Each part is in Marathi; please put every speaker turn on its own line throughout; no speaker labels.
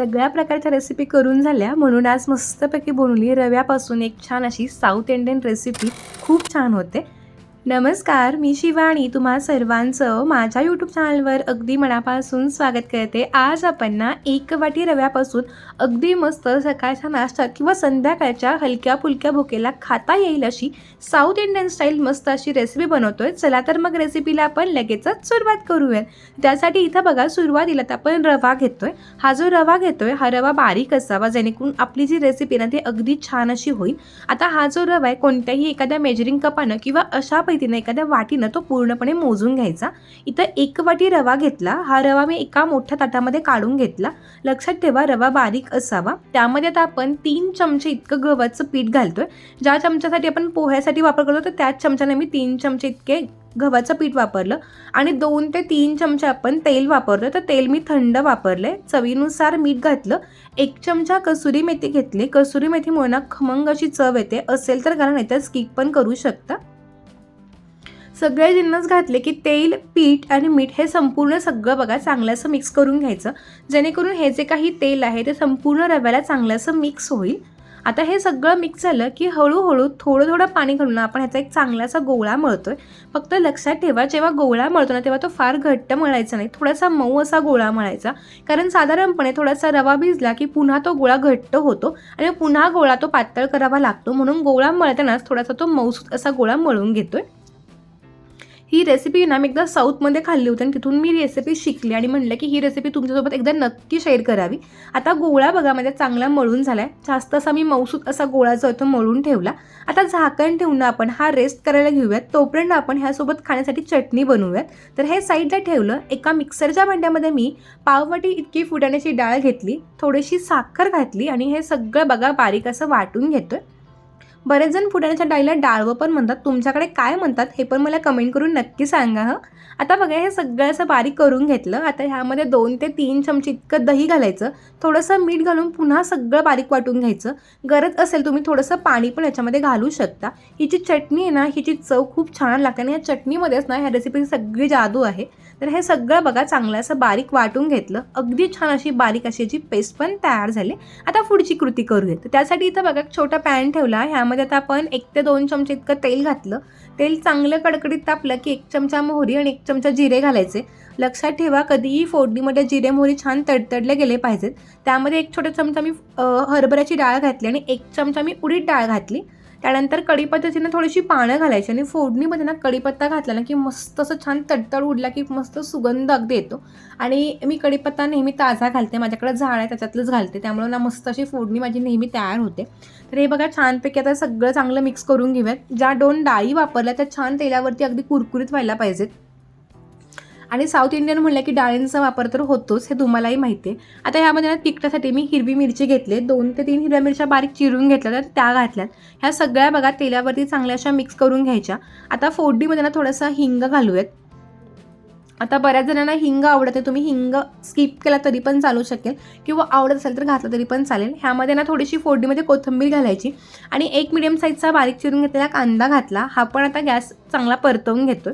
सगळ्या प्रकारच्या रेसिपी करून झाल्या. म्हणून आज मस्तपैकी बनवली रव्यापासून एक छान अशी साऊथ इंडियन रेसिपी खूप छान होते. नमस्कार मी शिवाणी. तुम्हा सर्वांचं माझ्या यूट्यूब चॅनलवर अगदी मनापासून स्वागत करते. आज आपण ना एक वाटी रव्यापासून अगदी मस्त सकाळच्या नाश्ता किंवा संध्याकाळच्या हलक्या फुलक्या भुकेला खाता येईल अशी साऊथ इंडियन स्टाईल मस्त अशी रेसिपी बनवतोय. चला तर मग रेसिपीला आपण लगेचच सुरुवात करूयात. त्यासाठी इथं बघा सुरुवातीला तर आपण रवा घेतोय. हा जो रवा घेतोय हा रवा बारीक असावा जेणेकरून आपली जी रेसिपी ना ती अगदी छान अशी होईल. आता हा जो रवा आहे कोणत्याही एखाद्या मेजरिंग कपानं किंवा अशा पद्धतीनं एखाद्या वाटीनं तो पूर्णपणे मोजून घ्यायचा. इथं एक वाटी रवा घेतला. हा रवा मी एका मोठ्या ताटामध्ये काढून घेतला. लक्षात ठेवा रवा बारीक असावा. त्यामध्ये आता आपण तीन चमचे इतकं गव्हाचं पीठ घालतोय. ज्या चमच्यासाठी आपण पोह्यासाठी वापर करतो तर त्याच चमच्याने मी तीन चमचे इतके गव्हाचं पीठ वापरलं. आणि दोन ते तीन चमचे आपण तेल वापरतो तर तेल मी थंड वापरले चवीनुसार मीठ घातलं. एक चमचा कसुरी मेथी घेतली. कसुरी मेथीमुळे ना खमंग अशी चव येते. असेल तर घाला नाही तर स्किप पण करू शकता. सगळे जिन्नस घातले की तेल पीठ आणि मीठ हे संपूर्ण सगळं बघा चांगलं असं मिक्स करून घ्यायचं. जेणेकरून हे जे काही तेल आहे ते संपूर्ण रव्याला चांगलं असं मिक्स होईल. आता हे सगळं मिक्स झालं की हळूहळू थोडं थोडं पाणी घालून आपण ह्याचा एक चांगलासा गोळा मळतोय. फक्त लक्षात ठेवा जेव्हा गोळा मळतो ना तेव्हा तो फार घट्ट मळायचा नाही. थोडासा मऊ असा गोळा मळायचा. कारण साधारणपणे थोडासा रवा भिजला की पुन्हा तो गोळा घट्ट होतो आणि पुन्हा गोळा तो पातळ करावा लागतो. म्हणून गोळा मळतानाच थोडासा तो मऊसूत असा गोळा मळून घेतोय. ही रेसिपी ना मी एकदा साऊथमध्ये खाल्ली होती आणि तिथून मी रेसिपी शिकली आणि म्हणलं की ही रेसिपी तुमच्यासोबत एकदा नक्की शेअर करावी. आता गोळा बघा माझ्या चांगला मळून झाला आहे जास्त असा मी मौसूत असा गोळा जो आहे तो मळून ठेवला. आता झाकण ठेवून आपण हा रेस्ट करायला घेऊयात. तोपर्यंत आपण ह्यासोबत खाण्यासाठी चटणी बनवूयात. तर हे साईडला ठेवलं. एका मिक्सरच्या भांड्यामध्ये मी पाववाटी इतकी फुटाण्याची डाळ घेतली. थोडीशी साखर घातली आणि हे सगळं बघा बारीक असं वाटून घेतोय. बरेच जण फुटाण्याच्या डाळीला डाळवं पण म्हणतात. तुमच्याकडे काय म्हणतात हे पण मला कमेंट करून नक्की सांगा हं. आता बघा हे सगळं असं बारीक करून घेतलं. आता ह्यामध्ये दोन ते तीन चमचे इतकं दही घालायचं. थोडंसं मीठ घालून पुन्हा सगळं बारीक वाटून घ्यायचं. गरज असेल तुम्ही थोडंसं पाणी पण याच्यामध्ये घालू शकता. ही जी चटणी आहे ना हिची चव खूप छान लागते आणि ह्या चटणीमध्येच ना ह्या रेसिपीची सगळी जादू आहे. तर हे सगळं बघा चांगलं असं बारीक वाटून घेतलं. अगदी छान अशी बारीक अशी याची पेस्ट पण तयार झाली. आता पुढची कृती करूया. तर त्यासाठी इथं बघा एक छोटा पॅन ठेवला. ह्यामध्ये आता आपण एक ते दोन चमचे इतकं तेल घातलं. तेल चांगलं कडकडीत तापलं की एक चमचा मोहरी आणि एक चमचा जिरे घालायचे. लक्षात ठेवा कधीही फोडणीमध्ये जिरे मोहरी छान तडतडले गेले पाहिजेत. त्यामध्ये एक छोटा चमचा मी हरभऱ्याची डाळ घातली आणि एक चमचा मी उडीद डाळ घातली. त्यानंतर कढीपत्त्याची ना थोडीशी पानं घालायची आणि फोडणीमध्ये ना कढीपत्ता घातला ना की मस्त असं छान तडतड उडला की मस्त सुगंध अगदी येतो. आणि मी कढीपत्ता नेहमी ताजा घालते माझ्याकडे झाड आहे त्याच्यातलंच घालते. त्यामुळे ना मस्त अशी फोडणी माझी नेहमी तयार होते. तर हे बघा छानपैकी आता सगळं चांगलं मिक्स करून घेऊयात. ज्या दोन डाळी वापरल्या त्या छान तेलावरती अगदी कुरकुरीत व्हायला पाहिजेत. आणि साऊथ इंडियन म्हणलं की डाळींचा वापर तर होतोच हे तुम्हालाही माहिती आहे. आता ह्यामध्ये ना तिखटासाठी मी हिरवी मिरची घेतले दोन ते तीन हिरव्या मिरच्या बारीक चिरून घेतल्या तर त्या घातल्यात. ह्या सगळ्या बघा तेलावरती चांगल्या अशा मिक्स करून घ्यायच्या. आता फोडणीमध्ये ना थोडासा हिंग घालूयात. आता बऱ्याच जणांना हिंग आवडत आहे तुम्ही हिंग स्किप केला तरी पण चालू शकेल. किंवा आवडत असेल तर घातलं तरी पण चालेल. ह्यामध्ये ना थोडीशी फोडणीमध्ये कोथिंबीर घालायची आणि एक मिडियम साईजचा बारीक चिरून घेतलेला कांदा घातला. हा पण आता गॅस चांगला परतवून घेतोय.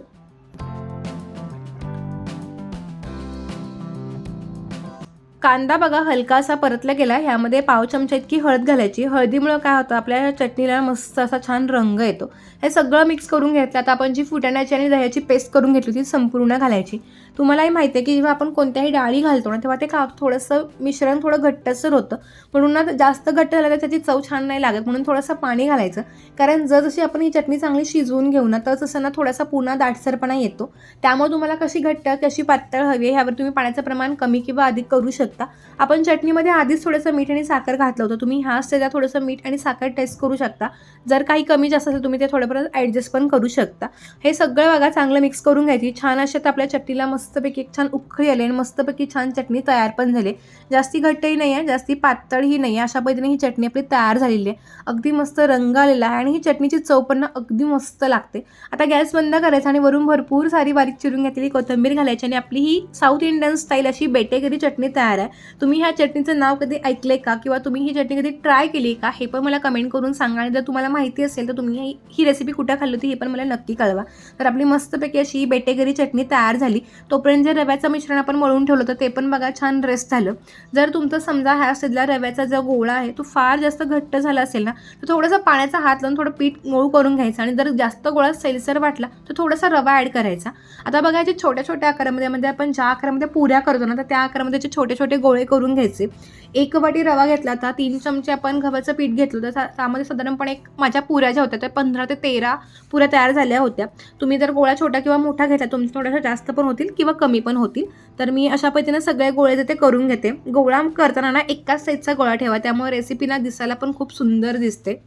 कांदा बघा हलका असा परतला गेला ह्यामध्ये पाव चमचा इतकी हळद घालायची. हळदीमुळं काय होतं आपल्या चटणीला मस्त असा छान रंग येतो. हे सगळं मिक्स करून घेतलं आता आपण जी फुटाण्याची आणि दह्याची पेस्ट करून घेतली ती संपूर्ण घालायची. तुम्हालाही माहिती आहे की जेव्हा आपण कोणत्याही डाळी घालतो ना तेव्हा ते का थोडंसं मिश्रण थोडं घट्टसर होतं. म्हणून ना जास्त घट्ट झालं तर त्याची चव छान नाही लागत म्हणून थोडंसं पाणी घालायचं. कारण जर जशी आपण ही चटणी चांगली शिजवून घेऊ ना तर तसं ना थोडासा पुन्हा दाटसरपणा येतो. त्यामुळे तुम्हाला कशी घट्ट कशी पातळ हवी आहे ह्यावर तुम्ही पाण्याचं प्रमाण कमी किंवा अधिक करू शकता. आपण चटणीमध्ये आधीच थोडंसं मीठ आणि साखर घातलं होतं. तुम्ही ह्या स्टेजला थोडंसं मीठ आणि साखर टेस्ट करू शकता. जर काही कमी जास्त असेल तुम्ही ते थोडंफार ॲडजस्ट पण करू शकता. हे सगळं बघा चांगलं मिक्स करून घ्यायची. छान अशा तर आपल्या चटणीला मस्तपैकी एक छान उखळी आली आणि मस्तपैकी छान चटणी तयार पण झाली. जास्ती घट्टही नाही आहे जास्ती पातळही नाही आहे. अशा पद्धतीने ही चटणी आपली तयार झालेली आहे. अगदी मस्त रंग आलेला आहे आणि ही चटणीची चव पण अगदी मस्त लागते. आता गॅस बंद करायचा आणि वरून भरपूर सारी बारीक चिरून घेतलेली कोथिंबीर घालायची आणि आपली ही साऊथ इंडियन स्टाईल अशी बेटेगरी चटणी तयार आहे. आहे. तुम्ही ह्या चटणीचं नाव कधी ऐकलंय का? किंवा तुम्ही ही चटणी कधी ट्राय केली का? हे पण मला कमेंट करून सांगा. आणि जर तुम्हाला माहिती असेल तर तुम्ही ही- रेसिपी कुठं खाल्ली होती हे पण मला नक्की कळवा. तर आपली मस्तपैकी अशी बेटेगरी चटणी तयार झाली. तोपर्यंत जे रव्याचं मिश्रण आपण मळून ठेवलं होतं ते पण बघा छान रेस्ट झालं. जर तुमचं समजा ह्या साईडला रव्याचा जो गोळा आहे तो फार जास्त घट्ट झाला असेल ना तर थोडंसं पाण्याचा हात लावून थोडं पीठ मऊ करून घ्यायचं. आणि जर जास्त गोळा सैलसर वाटला तर थोडासा रवा ॲड करायचा. आता बघा जे छोट्या छोट्या आकारामध्ये म्हणजे आपण ज्या आकारामध्ये पुऱ्या करतो ना तर त्या आकारामध्ये जे छोटे छोटे गोळे करून घ्यायचे. एक वाटी रवा घेतला होता तीन चमचे आपण गव्हाचं पीठ घेतलं तर त्यामध्ये साधारणपणे एक माझ्या पुऱ्या ज्या होत्या त्या पंधरा ते तेरा पुऱ्या तयार झाल्या होत्या. तुम्ही जर गोळा छोटा किंवा मोठा घेतला तुमचे थोड्याशा जास्त पण होतील किंवा कमी पण होतील. तर मी अशा पद्धतीनं सगळे गोळे जे ते करून घेते. गोळा करताना ना एकाच साईजचा गोळा ठेवा त्यामुळे रेसिपीना दिसायला पण खूप सुंदर दिसते.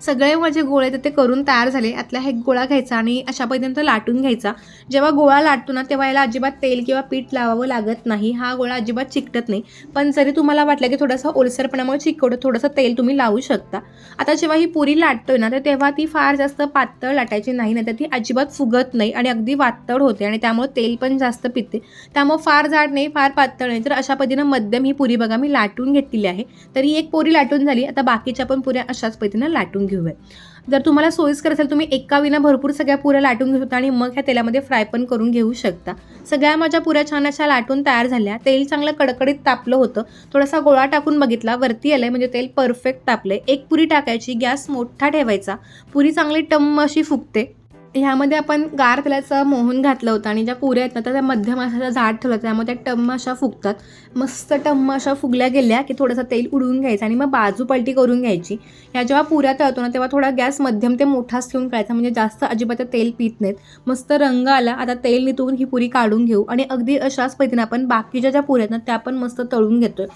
सगळे माझे गोळे तर ते करून तयार झाले. यातला एक गोळा घ्यायचा आणि अशा पद्धतीनं तो लाटून घ्यायचा. जेव्हा गोळा लाटतो ना तेव्हा याला अजिबात तेल किंवा पीठ लावावं लागत नाही. हा गोळा अजिबात चिकटत नाही. पण जरी तुम्हाला वाटलं की थोडासा ओलसरपणामुळे चिकटतं थोडंसं तेल तुम्ही लावू शकता. आता जेव्हा ही पुरी लाटतोय ना तर तेव्हा ती फार जास्त पातळ लाटायची नाही नाही तर ती अजिबात फुगत नाही आणि अगदी वातळ होते आणि त्यामुळे तेल पण जास्त पिते. त्यामुळे फार जाड नाही फार पातळ नाही. तर अशा पद्धतीनं मध्यम ही पुरी बघा मी लाटून घेतलेली आहे. तर ही एक पुरी लाटून झाली. आता बाकीच्या पण पुऱ्या अशाच पद्धतीनं लाटून घेऊयात जर तुम्हाला सोयीस्कर असेल तुम्ही एका विना भरपूर सगळ्या पुऱ्या लाटून घेऊ शकता आणि मग ह्या तेलामध्ये फ्राय पण करून घेऊ शकता. सगळ्या माझ्या पुऱ्या छान अशा लाटून तयार झाल्या. तेल चांगलं कडकडीत तापलं होतं. थोडासा गोळा टाकून बघितला. वरती आलंय म्हणजे तेल परफेक्ट तापलंय. एक पुरी टाकायची गॅस मोठा ठेवायचा. पुरी चांगली टम्म अशी फुगते. ह्यामध्ये आपण गार तेलाचं मोहन घातलं होतं आणि ज्या पुऱ्या आहेत ना त्या मध्यम अशा जाड ठेवलं त्यामुळे त्या टम्म अशा फुगतात. मस्त टम्म अशा फुगल्या गेल्या की थोडंसं तेल उडवून घ्यायचं आणि मग बाजू पलटी करून घ्यायची. ह्या जेव्हा पुऱ्या तळतो ना तेव्हा थोडा गॅस मध्यम ते मोठाच ठेवून करायचा म्हणजे जास्त अजिबात तेल पित नाहीत. मस्त रंग आला. आता तेल नितळून ही पुरी काढून घेऊ. आणि अगदी अशाच पद्धतीने आपण बाकीच्या ज्या पुऱ्या आहेत ना त्या पण मस्त तळून घेतोय.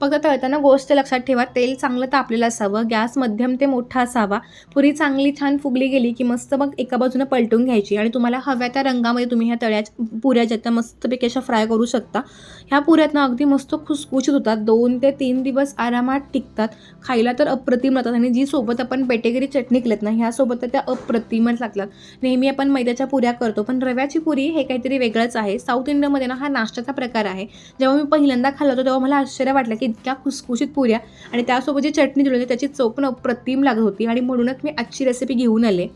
फक्त तळताना गोष्ट लक्षात ठेवा तेल चांगलं तापलेलं असावं गॅस मध्यम ते मोठा असावा. पुरी चांगली छान फुगली गेली की मस्त मग एका बाजूनं पलटून घ्यायची आणि तुम्हाला हव्या त्या रंगामध्ये तुम्ही ह्या तळ्या पुऱ्या ज्या त्या मस्तपैकी अशा फ्राय करू शकता. ह्या पुऱ्यातनं अगदी मस्त खुसखुशीत होतात. दोन ते तीन दिवस आरामात टिकतात. खायला तर अप्रतिम लागतात आणि जी सोबत आपण बेटेगिरी चटणी केलेत ना ह्यासोबत तर त्या अप्रतिमच लागतात. नेहमी आपण मैद्याच्या पुऱ्या करतो पण रव्याची पुरी हे काहीतरी वेगळंच आहे. साऊथ इंडियनमध्ये ना हा नाश्त्याचा प्रकार आहे. जेव्हा मी पहिल्यांदा खाल्लं होतो तेव्हा मला आश्चर्य वाटलं की इतक्या खुसखुशीत पुऱ्या आणि त्यासोबत जी चटणी दिली होती त्याची चव पण अप्रतिम लागत होती आणि म्हणूनच मी आजची रेसिपी घेऊन आले.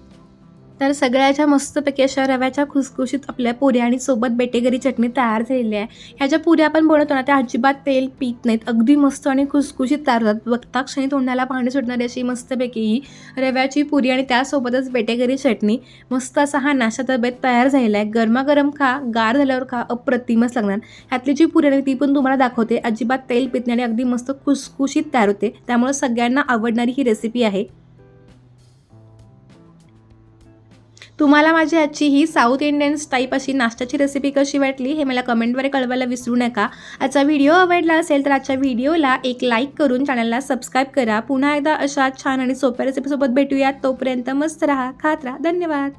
तर सगळ्याच्या मस्तपैकी अशा रव्याच्या खुसखुशीत आपल्या पुऱ्या आणि सोबत बेटेगरी चटणी तयार झालेली आहे. ह्या ज्या पुऱ्या आपण बनवतो ना त्या अजिबात तेल पीत नाहीत. अगदी मस्त आणि खुसखुशीत तयार होतात. बघता क्षणी तोंडाला पाणी सुटणारी अशी मस्तपैकी ही रव्याची पुरी आणि त्यासोबतच बेटेगरी चटणी. मस्त असा हा नाश्ता तब्येत तयार झालेला आहे. गरमागरम खा गार झाल्यावर खा अप्रतिमच लागणार. ह्यातली जी पुरी आहे ती पण तुम्हाला दाखवते. अजिबात तेल पित नाही आणि अगदी मस्त खुसखुशीत तयार होते. त्यामुळे सगळ्यांना आवडणारी ही रेसिपी आहे. तुम्हाला माझी आजची ही साऊथ इंडियन टाईप अशी नाश्त्याची रेसिपी कशी वाटली हे मला कमेंटद्वारे कळवायला विसरू नका. आजचा व्हिडिओ आवडला असेल तर आजच्या व्हिडिओला एक लाईक करून चॅनलला सबस्क्राईब करा. पुन्हा एकदा अशा छान आणि सोप्या रेसिपीसोबत भेटूयात. तोपर्यंत मस्त राहा खात राहा. धन्यवाद.